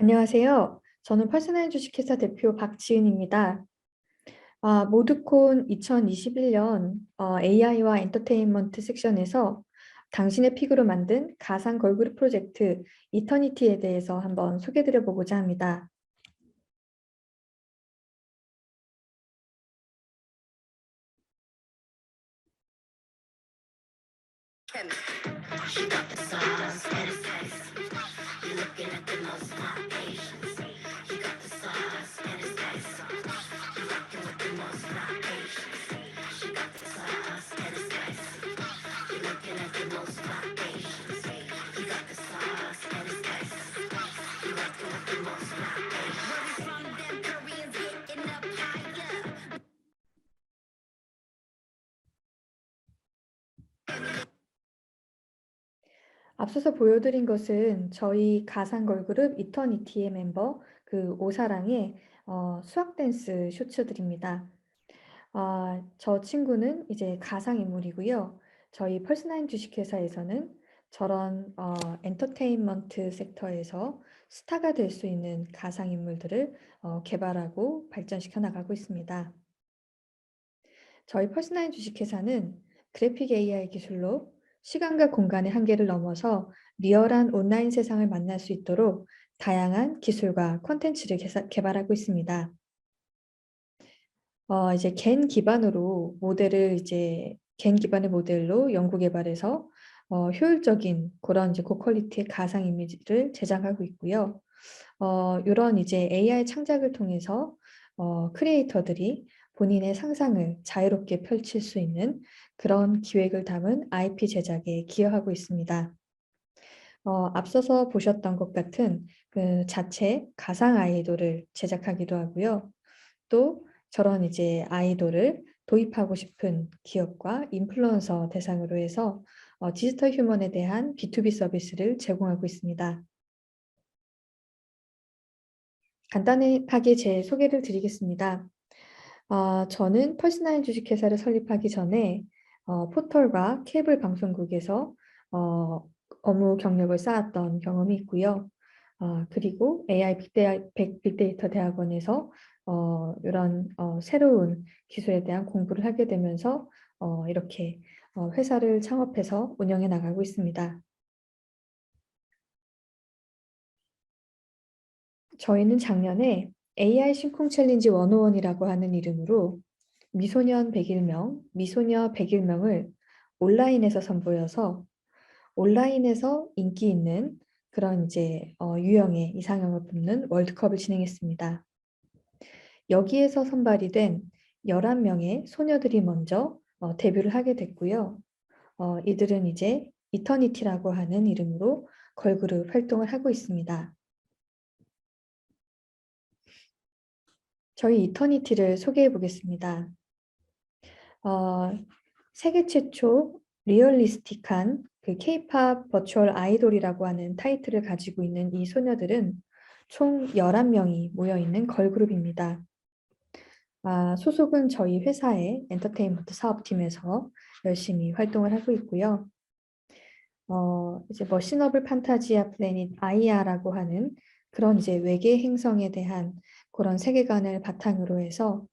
안녕하세요. 저는 퍼스널 주식회사 대표 박지은입니다. 아, 모두콘 2021년 어, AI와 엔터테인먼트 섹션에서 당신의 픽으로 만든 가상 걸그룹 프로젝트 이터니티에 대해서 한번 소개드려 보고자 합니다. 앞서서 보여드린 것은 저희 가상 걸그룹 이터니티의 멤버 그 오사랑의 어, 수학 댄스 쇼츠들입니다. 아, 저 친구는 이제 가상 인물이고요. 저희 펄스나인 주식회사에서는 저런 어, 엔터테인먼트 섹터에서 스타가 될 수 있는 가상 인물들을 어, 개발하고 발전시켜 나가고 있습니다. 저희 펄스나인 주식회사는 그래픽 AI 기술로 시간과 공간의 한계를 넘어서 리얼한 온라인 세상을 만날 수 있도록 다양한 기술과 콘텐츠를 개발하고 있습니다. 어, 이제 겐 기반으로 모델을 이제 겐 기반의 모델로 연구 개발해서 어, 효율적인 그런 이제 고퀄리티의 가상 이미지를 제작하고 있고요. 어, 이런 이제 AI 창작을 통해서 어, 크리에이터들이 본인의 상상을 자유롭게 펼칠 수 있는 그런 기획을 담은 IP 제작에 기여하고 있습니다. 어, 앞서서 보셨던 것 같은 그 자체 가상 아이돌을 제작하기도 하고요. 또 저런 이제 아이돌을 도입하고 싶은 기업과 인플루언서 대상으로 해서 어, 디지털 휴먼에 대한 B2B 서비스를 제공하고 있습니다. 간단하게 제 소개를 드리겠습니다. 어, 저는 펄스나인 주식회사를 설립하기 전에 어, 포털과 케이블 방송국에서 어, 업무 경력을 쌓았던 경험이 있고요. 어, 그리고 AI 빅데이, 빅데이터 대학원에서 어, 이런 어, 새로운 기술에 대한 공부를 하게 되면서 어, 이렇게 어, 회사를 창업해서 운영해 나가고 있습니다. 저희는 작년에 AI 심쿵 챌린지 101이라고 하는 이름으로 미소년 101명, 미소녀 101명을 온라인에서 선보여서 온라인에서 인기 있는 그런 이제 어, 유형의 이상형을 뽑는 월드컵을 진행했습니다. 여기에서 선발이 된 11명의 소녀들이 먼저 어, 데뷔를 하게 됐고요. 어, 이들은 이제 이터니티라고 하는 이름으로 걸그룹 활동을 하고 있습니다. 저희 이터니티를 소개해 보겠습니다. 어, 세계 최초 리얼리스틱한 그 K-팝 버추얼 아이돌이라고 하는 타이틀을 가지고 있는 이 소녀들은 총 11명이 모여 있는 걸그룹입니다. 아, 소속은 저희 회사의 엔터테인먼트 사업팀에서 열심히 활동을 하고 있고요. 어, 이제 머신어블 판타지아 플래닛 아이아라고 하는 그런 이제 외계 행성에 대한 그런 세계관을 바탕으로 해서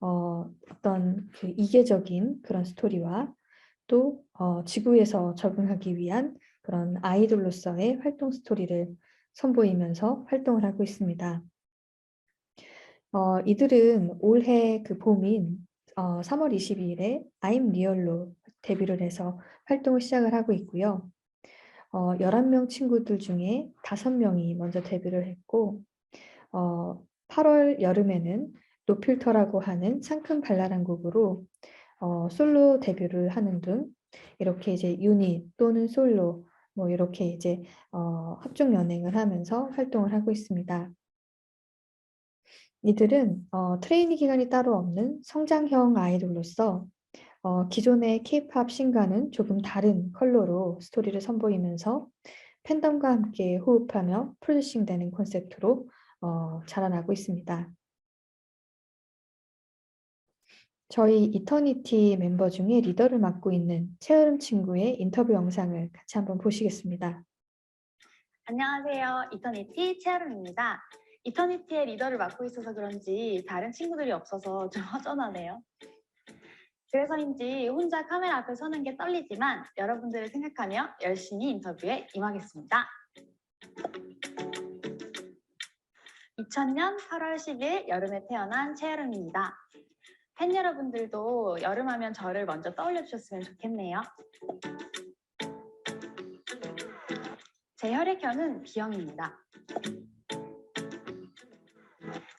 어, 어떤 그 이계적인 그런 스토리와 또 어, 지구에서 적응하기 위한 그런 아이돌로서의 활동 스토리를 선보이면서 활동을 하고 있습니다. 어, 이들은 올해 그 봄인 어, 3월 22일에 I'm Real로 데뷔를 해서 활동을 시작을 하고 있고요. 어, 11명 친구들 중에 5명이 먼저 데뷔를 했고 어, 8월 여름에는 노필터라고 하는 상큼 발랄한 곡으로 어, 솔로 데뷔를 하는 등 이렇게 이제 유닛 또는 솔로 뭐 이렇게 이제 어, 합종 연행을 하면서 활동을 하고 있습니다. 이들은 어, 트레이닝 기간이 따로 없는 성장형 아이돌로서 어, 기존의 K-팝 신과는 조금 다른 컬러로 스토리를 선보이면서 팬덤과 함께 호흡하며 프로듀싱되는 콘셉트로 어, 자라나고 있습니다. 저희 이터니티 멤버 중에 리더를 맡고 있는 최으름 친구의 인터뷰 영상을 같이 한번 보시겠습니다. 안녕하세요. 이터니티 채아름입니다. 이터니티의 리더를 맡고 있어서 그런지 다른 친구들이 없어서 좀 허전하네요. 그래서인지 혼자 카메라 앞에 서는 게 떨리지만 여러분들을 생각하며 열심히 인터뷰에 임하겠습니다. 2000년 8월 10일 여름에 태어난 채여름입니다. 팬 여러분들도 여름하면 저를 먼저 떠올려 주셨으면 좋겠네요. 제 혈액형은 B형입니다.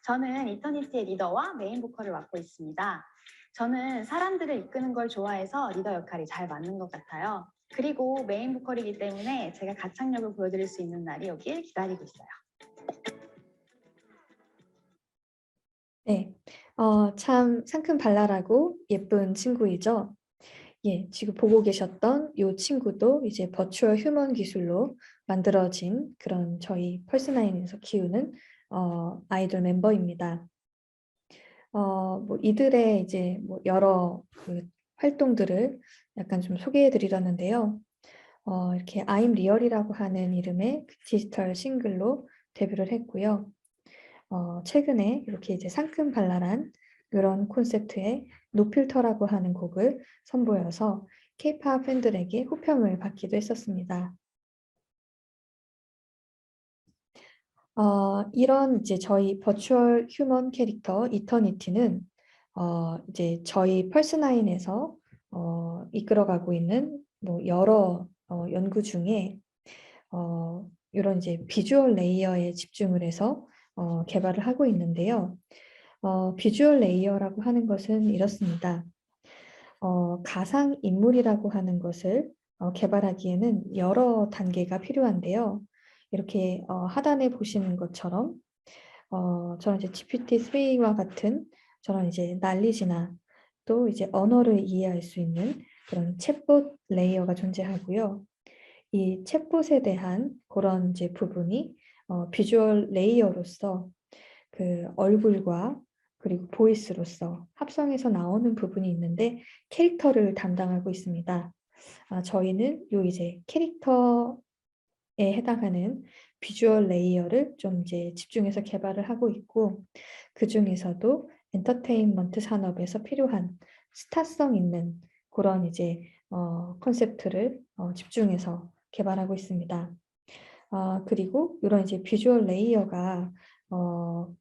저는 이터니티의 리더와 메인 보컬을 맡고 있습니다. 저는 사람들을 이끄는 걸 좋아해서 리더 역할이 잘 맞는 것 같아요. 그리고 메인 보컬이기 때문에 제가 가창력을 보여드릴 수 있는 날이 오길 기다리고 있어요. 네, 어, 참 상큼 발랄하고 예쁜 친구이죠. 예, 지금 보고 계셨던 이 친구도 이제 버추얼 휴먼 기술로 만들어진 그런 저희 펄스나인에서 키우는 어, 아이돌 멤버입니다. 어, 뭐 이들의 이제 뭐 여러 그 활동들을 약간 좀 소개해 드리려는데요. 어, 이렇게 I'm Real이라고 하는 이름의 그 디지털 싱글로 데뷔를 했고요. 어, 최근에 이렇게 이제 상큼 발랄한 이런 콘셉트의 노필터라고 하는 곡을 선보여서 K-팝 팬들에게 호평을 받기도 했었습니다. 어, 이런 이제 저희 버추얼 휴먼 캐릭터 이터니티는 어, 이제 저희 펄스나인에서 어, 이끌어가고 있는 뭐 여러 어, 연구 중에 어, 이런 이제 비주얼 레이어에 집중을 해서 어, 개발을 하고 있는데요. 어, 비주얼 레이어라고 하는 것은 이렇습니다. 어, 가상 인물이라고 하는 것을 어, 개발하기에는 여러 단계가 필요한데요. 이렇게 어, 하단에 보시는 것처럼 어, 저런 이제 GPT-3와 같은 저런 이제 난리지나 또 이제 언어를 이해할 수 있는 그런 챗봇 레이어가 존재하고요. 이 챗봇에 대한 그런 이제 부분이 어, 비주얼 레이어로서 그 얼굴과 그리고 보이스로서 합성해서 나오는 부분이 있는데 캐릭터를 담당하고 있습니다. 아, 저희는 요 이제 캐릭터에 해당하는 비주얼 레이어를 좀 이제 집중해서 개발을 하고 있고 그 중에서도 엔터테인먼트 산업에서 필요한 스타성 있는 그런 이제 어, 컨셉트를 어, 집중해서 개발하고 있습니다. 아, 그리고 이런 이제 비주얼 레이어가 어,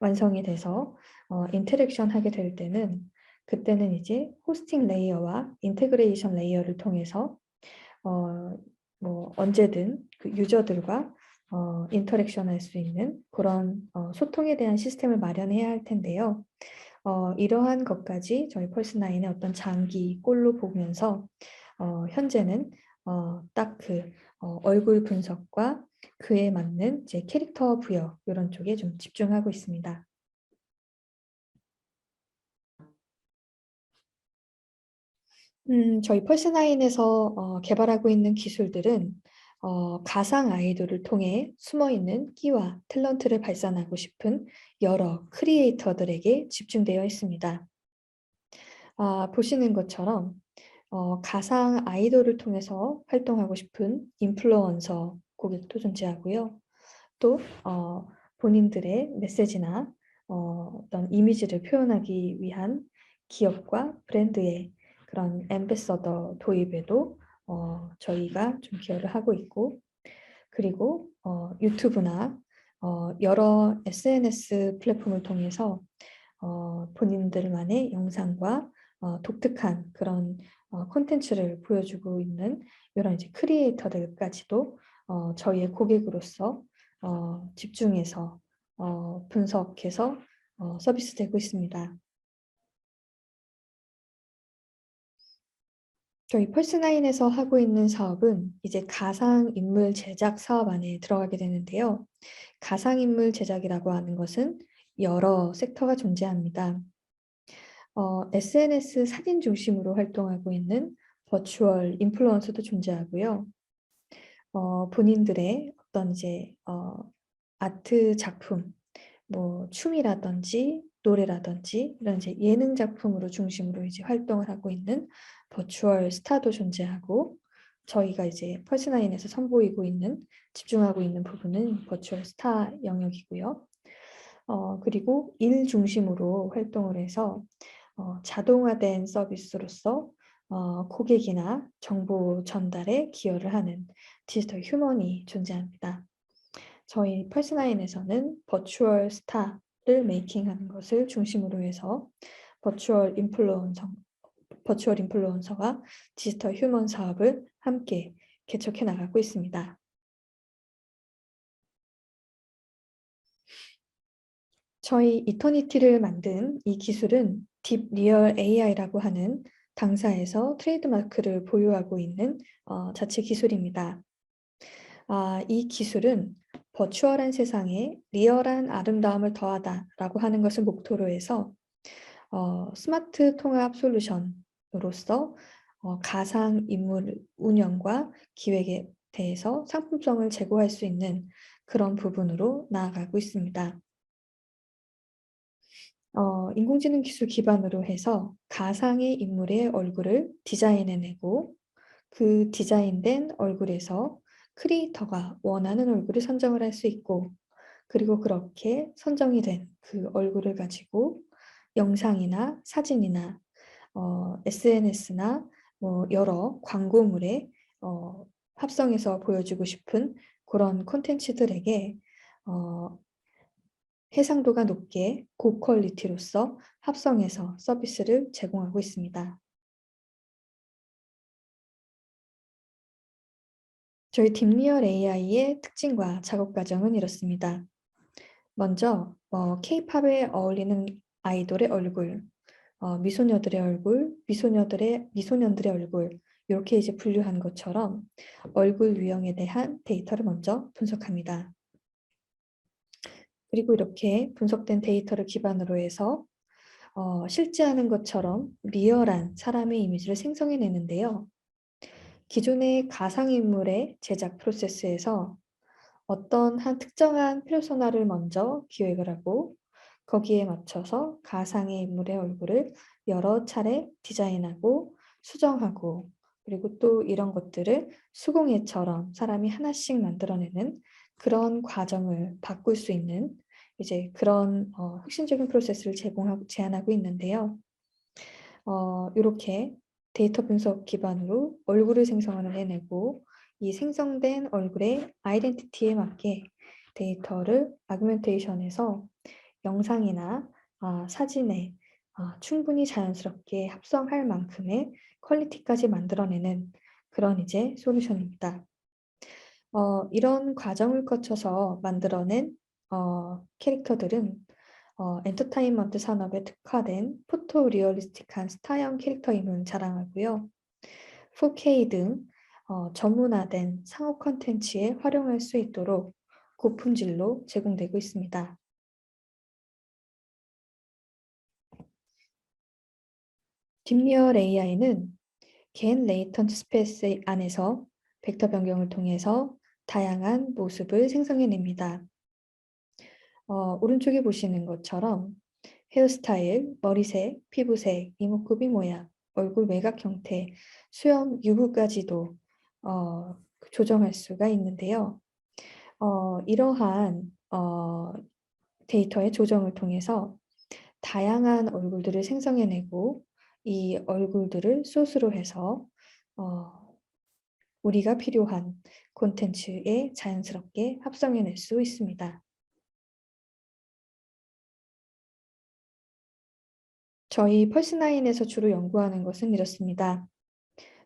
완성이 돼서 어, 인터랙션 하게 될 때는 그때는 이제 호스팅 레이어와 인테그레이션 레이어를 통해서 어, 뭐 언제든 그 유저들과 어, 인터랙션 할 수 있는 그런 어, 소통에 대한 시스템을 마련해야 할 텐데요. 어, 이러한 것까지 저희 펄스9의 어떤 장기 꼴로 보면서 어, 현재는 어, 딱그 어, 얼굴 분석과 그에 맞는 이제 캐릭터 부여 이런 쪽에 좀 집중하고 있습니다. 음, 저희 펄스나인에서 어, 개발하고 있는 기술들은 어, 가상 아이돌을 통해 숨어있는 끼와 탤런트를 발산하고 싶은 여러 크리에이터들에게 집중되어 있습니다. 아, 보시는 것처럼 어, 가상 아이돌을 통해서 활동하고 싶은 인플루언서 고객도 존재하고요. 또 어, 본인들의 메시지나 어, 어떤 이미지를 표현하기 위한 기업과 브랜드의 그런 엠베서더 도입에도 어, 저희가 좀 기여를 하고 있고 그리고 어, 유튜브나 어, 여러 SNS 플랫폼을 통해서 어, 본인들만의 영상과 어, 독특한 그런 어, 콘텐츠를 보여주고 있는 이런 이제 크리에이터들까지도 어, 저희의 고객으로서 어, 집중해서 어, 분석해서 어, 서비스되고 있습니다. 저희 펄스나인에서 하고 있는 사업은 이제 가상인물 제작 사업 안에 들어가게 되는데요. 가상인물 제작이라고 하는 것은 여러 섹터가 존재합니다. 어, SNS 사진 중심으로 활동하고 있는 버추얼 인플루언서도 존재하고요. 어, 본인들의 어떤 이제 어, 아트 작품, 뭐 춤이라든지 노래라든지 이런 이제 예능 작품으로 중심으로 이제 활동을 하고 있는 버추얼 스타도 존재하고 저희가 이제 펄스나인에서 선보이고 있는 집중하고 있는 부분은 버추얼 스타 영역이고요. 어, 그리고 일 중심으로 활동을 해서 어, 자동화된 서비스로서 어, 고객이나 정보 전달에 기여를 하는 디지털 휴먼이 존재합니다. 저희 펄스나인에서는 버추얼 스타를 메이킹하는 것을 중심으로 해서 버추얼 인플루언서, 버추얼 인플루언서와 디지털 휴먼 사업을 함께 개척해 나가고 있습니다. 저희 이터니티를 만든 이 기술은 딥 리얼 AI라고 하는 당사에서 트레이드마크를 보유하고 있는 어, 자체 기술입니다. 아, 이 기술은 버추얼한 세상에 리얼한 아름다움을 더하다라고 하는 것을 목표로 해서 어, 스마트 통합 솔루션으 로서 어, 가상 인물 운영과 기획에 대해서 상품성을 제고할 수 있는 그런 부분으로 나아가고 있습니다. 어, 인공지능 기술 기반으로 해서 가상의 인물의 얼굴을 디자인해내고 그 디자인된 얼굴에서 크리에이터가 원하는 얼굴을 선정을 할 수 있고 그리고 그렇게 선정이 된 그 얼굴을 가지고 영상이나 사진이나 어, SNS나 뭐 여러 광고물에 어, 합성해서 보여주고 싶은 그런 콘텐츠들에게 어, 해상도가 높게 고퀄리티로서 합성해서 서비스를 제공하고 있습니다. 저희 딥리얼 AI의 특징과 작업 과정은 이렇습니다. 먼저 어, K-팝에 어울리는 아이돌의 얼굴, 어, 미소녀들의 얼굴, 미소녀들의 미소년들의 얼굴 이렇게 이제 분류한 것처럼 얼굴 유형에 대한 데이터를 먼저 분석합니다. 그리고 이렇게 분석된 데이터를 기반으로 해서 어, 실제 하는 것처럼 리얼한 사람의 이미지를 생성해내는데요. 기존의 가상인물의 제작 프로세스에서 어떤 한 특정한 페르소나를 먼저 기획을 하고 거기에 맞춰서 가상의 인물의 얼굴을 여러 차례 디자인하고 수정하고 그리고 또 이런 것들을 수공예처럼 사람이 하나씩 만들어내는 그런 과정을 바꿀 수 있는 이제 그런 어, 혁신적인 프로세스를 제공하고 제안하고 있는데요. 어, 이렇게 데이터 분석 기반으로 얼굴을 생성을 해내고 이 생성된 얼굴의 아이덴티티에 맞게 데이터를 아규멘테이션에서 영상이나 아, 사진에 아, 충분히 자연스럽게 합성할 만큼의 퀄리티까지 만들어내는 그런 이제 솔루션입니다. 어, 이런 과정을 거쳐서 만들어낸 어, 캐릭터들은 어, 엔터테인먼트 산업에 특화된 포토 리얼리스틱한 스타형 캐릭터임을 자랑하고요. 4K 등 어, 전문화된 상업 컨텐츠에 활용할 수 있도록 고품질로 제공되고 있습니다. 딥리얼 AI는 겐 레이턴트 스페이스 안에서 벡터 변경을 통해서 다양한 모습을 생성해냅니다. 어, 오른쪽에 보시는 것처럼 헤어스타일, 머리색, 피부색, 이목구비 모양, 얼굴 외곽 형태, 수염 유무까지도 어, 조정할 수가 있는데요. 어, 이러한 어, 데이터의 조정을 통해서 다양한 얼굴들을 생성해내고 이 얼굴들을 소스로 해서 어, 우리가 필요한 콘텐츠에 자연스럽게 합성해낼 수 있습니다. 저희 펄스나인에서 주로 연구하는 것은 이렇습니다.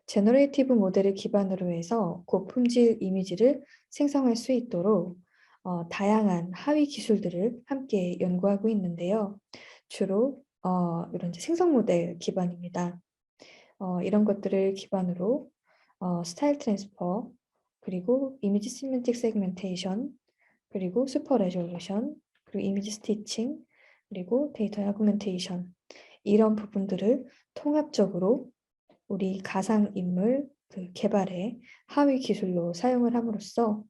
제너레이티브 모델을 기반으로 해서 고품질 이미지를 생성할 수 있도록 어, 다양한 하위 기술들을 함께 연구하고 있는데요. 주로 어, 이런 이제 생성 모델 기반입니다. 어, 이런 것들을 기반으로 어, 스타일 트랜스퍼, 그리고 이미지 시멘틱 세그멘테이션, 그리고 슈퍼 레졸루션, 그리고 이미지 스티칭, 그리고 데이터 아구멘테이션 이런 부분들을 통합적으로 우리 가상인물 그 개발에 하위 기술로 사용을 함으로써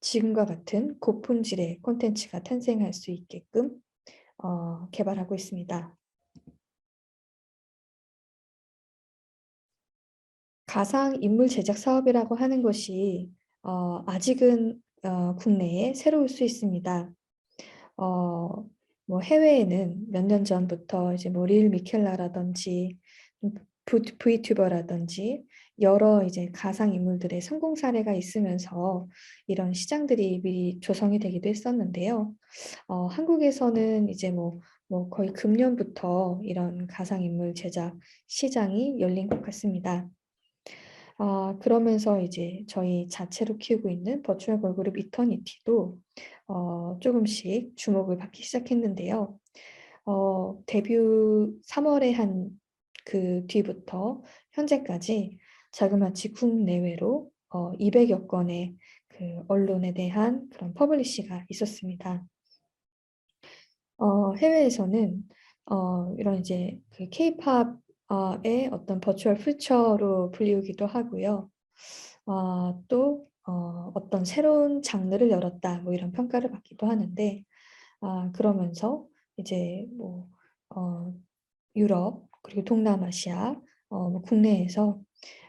지금과 같은 고품질의 콘텐츠가 탄생할 수 있게끔 어, 개발하고 있습니다. 가상 인물 제작 사업이라고 하는 것이 어, 아직은 어, 국내에 새로울 수 있습니다. 어, 뭐 해외에는 몇 년 전부터 이제 뭐릴 미켈라라든지 부- 브이튜버라든지 여러 이제 가상 인물들의 성공 사례가 있으면서 이런 시장들이 미리 조성이 되기도 했었는데요. 어, 한국에서는 이제 뭐, 뭐 거의 금년부터 이런 가상 인물 제작 시장이 열린 것 같습니다. 아, 그러면서 이제 저희 자체로 키우고 있는 버추얼 걸그룹 이터니티도 어, 조금씩 주목을 받기 시작했는데요. 어, 데뷔 3월에 한 그 뒤부터 현재까지 자그마치 국내외로 어, 200여 건의 그 언론에 대한 그런 퍼블리시가 있었습니다. 어, 해외에서는 어, 이런 이제 그 K-팝 의 어떤 버추얼 퓨처로 불리우기도 하고요. 어, 또 어, 어떤 새로운 장르를 열었다 뭐 이런 평가를 받기도 하는데 아, 그러면서 이제 뭐 어, 유럽 그리고 동남아시아 어, 뭐 국내에서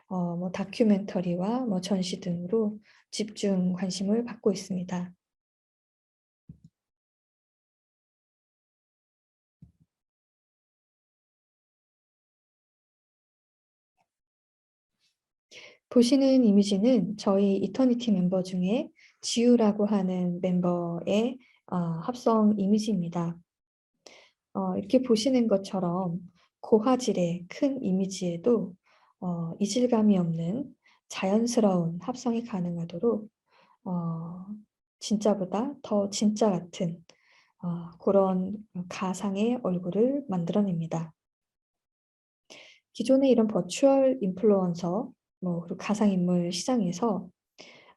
어, 뭐 다큐멘터리와 뭐 전시 등으로 집중 관심을 받고 있습니다. 보시는 이미지는 저희 이터니티 멤버 중에 지우라고 하는 멤버의 어, 합성 이미지입니다. 어, 이렇게 보시는 것처럼 고화질의 큰 이미지에도 어, 이질감이 없는 자연스러운 합성이 가능하도록 어, 진짜보다 더 진짜 같은 어, 그런 가상의 얼굴을 만들어냅니다. 기존의 이런 버추얼 인플루언서, 뭐 그리고 가상인물 시장에서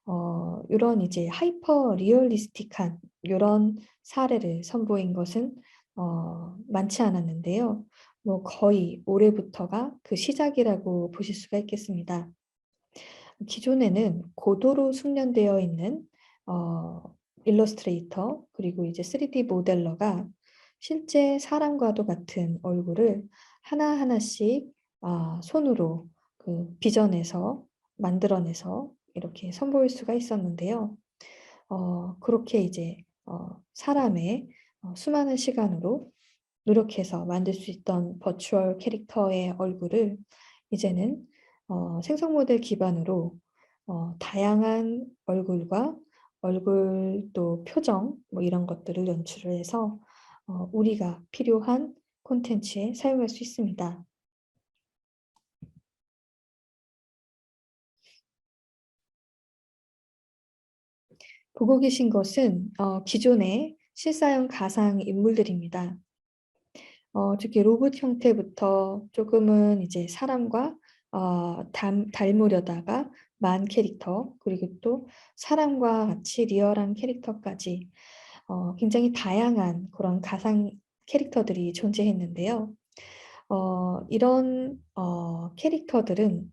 어, 이런 이제 하이퍼 리얼리스틱한 이런 사례를 선보인 것은 어, 많지 않았는데요. 뭐 거의 올해부터가 그 시작이라고 보실 수가 있겠습니다. 기존에는 고도로 숙련되어 있는 어, 일러스트레이터 그리고 이제 3D 모델러가 실제 사람과도 같은 얼굴을 하나하나씩 아, 손으로 그 빚어내서 만들어내서 이렇게 선보일 수가 있었는데요. 어, 그렇게 이제 어, 사람의 어, 수많은 시간으로 노력해서 만들 수 있던 버추얼 캐릭터의 얼굴을 이제는 어, 생성 모델 기반으로 어, 다양한 얼굴과 얼굴 또 표정 뭐 이런 것들을 연출을 해서 어, 우리가 필요한 콘텐츠에 사용할 수 있습니다. 보고 계신 것은 어, 기존의 실사형 가상 인물들입니다. 어, 특히 로봇 형태부터 조금은 이제 사람과 어, 닮, 닮으려다가 만 캐릭터 그리고 또 사람과 같이 리얼한 캐릭터까지 어, 굉장히 다양한 그런 가상 캐릭터들이 존재했는데요. 어, 이런 어, 캐릭터들은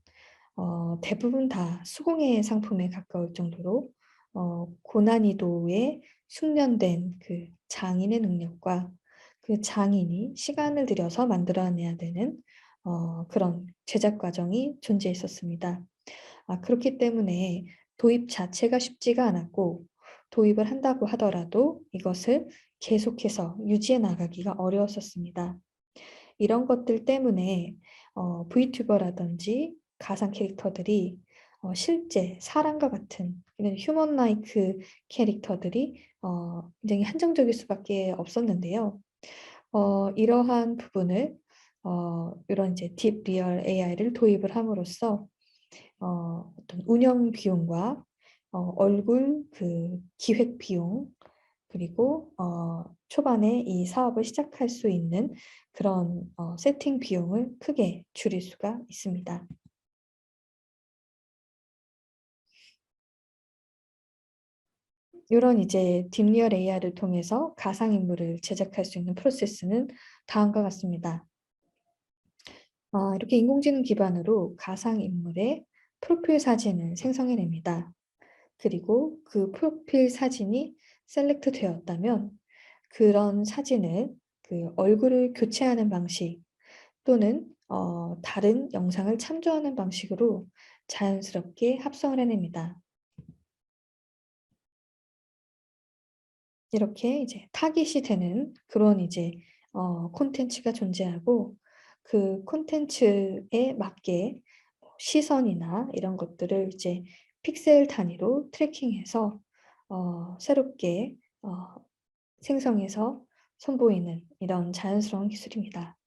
어, 대부분 다 수공예 상품에 가까울 정도로 어, 고난이도의 숙련된 그 장인의 능력과 그 장인이 시간을 들여서 만들어내야 되는 어, 그런 제작 과정이 존재했었습니다. 아, 그렇기 때문에 도입 자체가 쉽지가 않았고 도입을 한다고 하더라도 이것을 계속해서 유지해 나가기가 어려웠었습니다. 이런 것들 때문에 어, VTuber라든지 가상 캐릭터들이 어, 실제 사람과 같은 이런 휴먼 라이크 캐릭터들이 어, 굉장히 한정적일 수밖에 없었는데요. 어, 이러한 부분을 어, 이런 이제 딥 리얼 AI를 도입을 함으로써 어, 어떤 운영 비용과 어, 얼굴 그 기획 비용 그리고 어, 초반에 이 사업을 시작할 수 있는 그런 어, 세팅 비용을 크게 줄일 수가 있습니다. 이런 이제 딥리얼 AI를 통해서 가상인물을 제작할 수 있는 프로세스는 다음과 같습니다. 어, 이렇게 인공지능 기반으로 가상인물의 프로필 사진을 생성해냅니다. 그리고 그 프로필 사진이 셀렉트 되었다면 그런 사진을 그 얼굴을 교체하는 방식 또는 어, 다른 영상을 참조하는 방식으로 자연스럽게 합성을 해냅니다. 이렇게 이제 타깃이 되는 그런 이제 어, 콘텐츠가 존재하고 그 콘텐츠에 맞게 뭐 시선이나 이런 것들을 이제 픽셀 단위로 트래킹해서 어, 새롭게 어, 생성해서 선보이는 이런 자연스러운 기술입니다.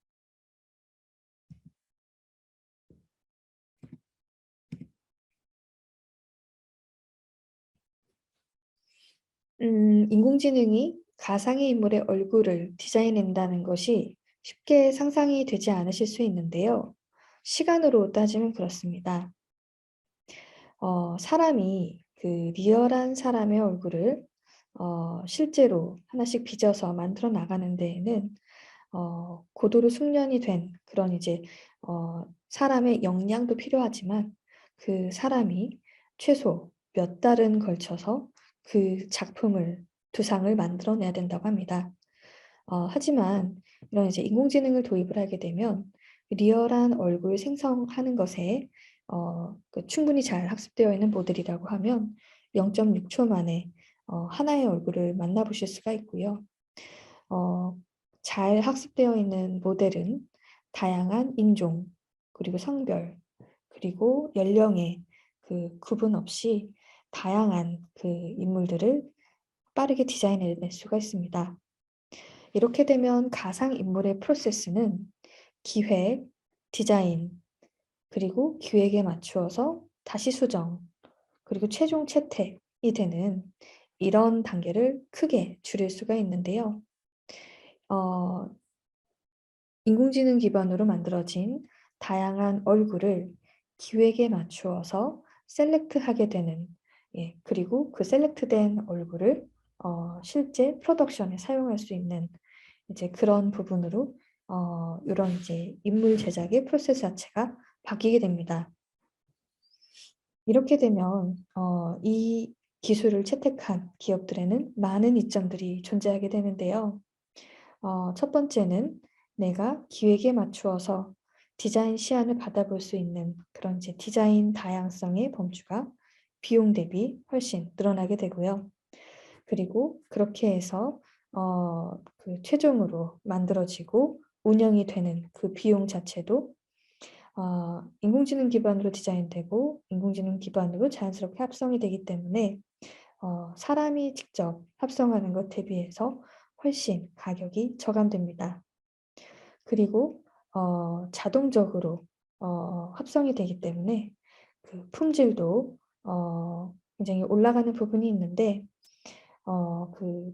음, 인공지능이 가상의 인물의 얼굴을 디자인한다는 것이 쉽게 상상이 되지 않으실 수 있는데요. 시간으로 따지면 그렇습니다. 어, 사람이 그 리얼한 사람의 얼굴을 어, 실제로 하나씩 빚어서 만들어 나가는 데에는 어, 고도로 숙련이 된 그런 이제 어, 사람의 역량도 필요하지만 그 사람이 최소 몇 달은 걸쳐서 그 작품을 두상을 만들어내야 된다고 합니다. 어, 하지만 이런 이제 인공지능을 도입을 하게 되면 리얼한 얼굴 생성하는 것에 어, 그 충분히 잘 학습되어 있는 모델이라고 하면 0.6초 만에 어, 하나의 얼굴을 만나보실 수가 있고요. 어, 잘 학습되어 있는 모델은 다양한 인종, 그리고 성별, 그리고 연령의 그 구분 없이 다양한 그 인물들을 빠르게 디자인해낼 수가 있습니다. 이렇게 되면 가상 인물의 프로세스는 기획, 디자인, 그리고 기획에 맞추어서 다시 수정, 그리고 최종 채택이 되는 이런 단계를 크게 줄일 수가 있는데요. 어, 인공지능 기반으로 만들어진 다양한 얼굴을 기획에 맞추어서 셀렉트하게 되는 예, 그리고 그 셀렉트된 얼굴을 어, 실제 프로덕션에 사용할 수 있는 이제 그런 부분으로 어, 이런 이제 인물 제작의 프로세스 자체가 바뀌게 됩니다. 이렇게 되면 어, 이 기술을 채택한 기업들에는 많은 이점들이 존재하게 되는데요. 어, 첫 번째는 내가 기획에 맞추어서 디자인 시안을 받아볼 수 있는 그런 이제 디자인 다양성의 범주가 비용 대비 훨씬 늘어나게 되고요. 그리고 그렇게 해서 어, 그 최종으로 만들어지고 운영이 되는 그 비용 자체도 어, 인공지능 기반으로 디자인되고 인공지능 기반으로 자연스럽게 합성이 되기 때문에 어, 사람이 직접 합성하는 것 대비해서 훨씬 가격이 저감됩니다. 그리고 어, 자동적으로 어, 합성이 되기 때문에 그 품질도 어, 굉장히 올라가는 부분이 있는데 어, 그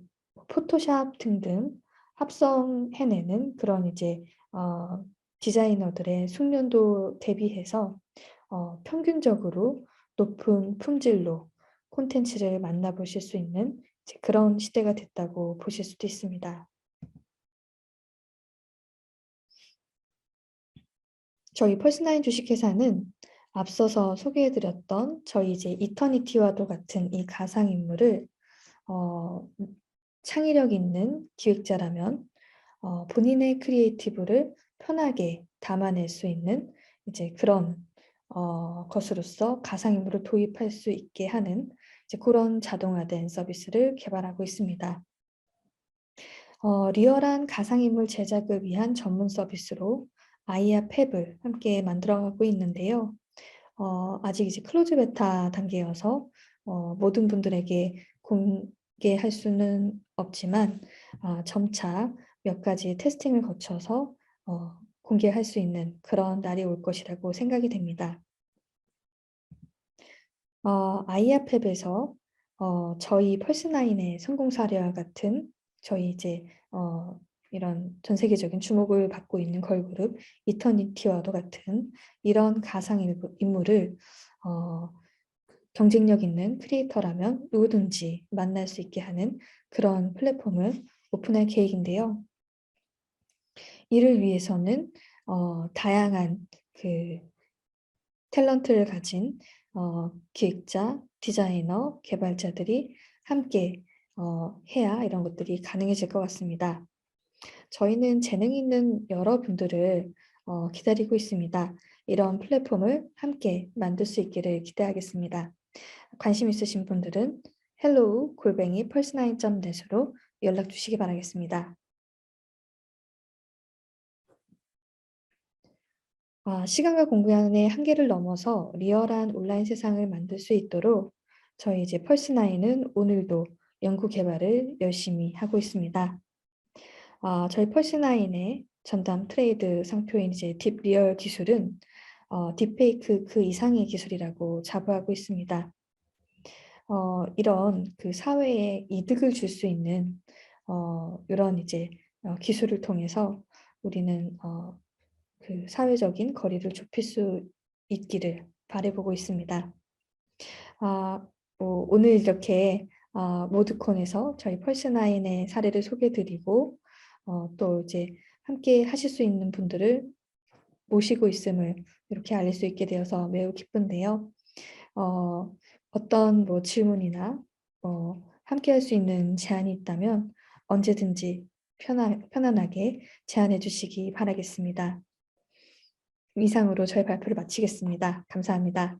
포토샵 등등 합성해내는 그런 이제 어, 디자이너들의 숙련도 대비해서 어, 평균적으로 높은 품질로 콘텐츠를 만나보실 수 있는 그런 시대가 됐다고 보실 수도 있습니다. 저희 펄스나인 주식회사는 앞서서 소개해드렸던 저희 이제 이터니티와도 같은 이 가상인물을 어, 창의력 있는 기획자라면 어, 본인의 크리에이티브를 편하게 담아낼 수 있는 이제 그런 어, 것으로서 가상인물을 도입할 수 있게 하는 이제 그런 자동화된 서비스를 개발하고 있습니다. 어, 리얼한 가상인물 제작을 위한 전문 서비스로 아이아 팹을 함께 만들어가고 있는데요. 어, 아직 이제 클로즈 베타 단계여서 어, 모든 분들에게 공개할 수는 없지만 어, 점차 몇 가지 테스팅을 거쳐서 어, 공개할 수 있는 그런 날이 올 것이라고 생각이 됩니다. 어, 아이아팹에서 어, 저희 펄스나인의 성공 사례와 같은 저희 이제 어, 이런 전 세계적인 주목을 받고 있는 걸그룹 이터니티와도 같은 이런 가상 인물- 인물을 어, 경쟁력 있는 크리에이터라면 누구든지 만날 수 있게 하는 그런 플랫폼을 오픈할 계획인데요. 이를 위해서는 어, 다양한 그 탤런트를 가진 어, 기획자, 디자이너, 개발자들이 함께 어, 해야 이런 것들이 가능해질 것 같습니다. 저희는 재능 있는 여러분들을 어, 기다리고 있습니다. 이런 플랫폼을 함께 만들 수 있기를 기대하겠습니다. 관심 있으신 분들은 hello 골뱅이 펄스나인.net으로 연락 주시기 바라겠습니다. 아, 시간과 공간의 한계를 넘어서 리얼한 온라인 세상을 만들 수 있도록 저희 이제 펄스나인은 오늘도 연구 개발을 열심히 하고 있습니다. 아, 저희 펄스나인의 전담 트레이드 상표인 이제 딥 리얼 기술은 어, 딥페이크 그 이상의 기술이라고 자부하고 있습니다. 어, 이런 그 사회에 이득을 줄 수 있는 어, 이런 이제 어, 기술을 통해서 우리는 어, 그 사회적인 거리를 좁힐 수 있기를 바라보고 있습니다. 아, 뭐 오늘 이렇게 아, 모드콘에서 저희 펄스나인의 사례를 소개드리고 어, 또 이제 함께 하실 수 있는 분들을 모시고 있음을 이렇게 알릴 수 있게 되어서 매우 기쁜데요. 어, 어떤 뭐 질문이나 어, 함께 할 수 있는 제안이 있다면 언제든지 편안, 편안하게 제안해 주시기 바라겠습니다. 이상으로 저희 발표를 마치겠습니다. 감사합니다.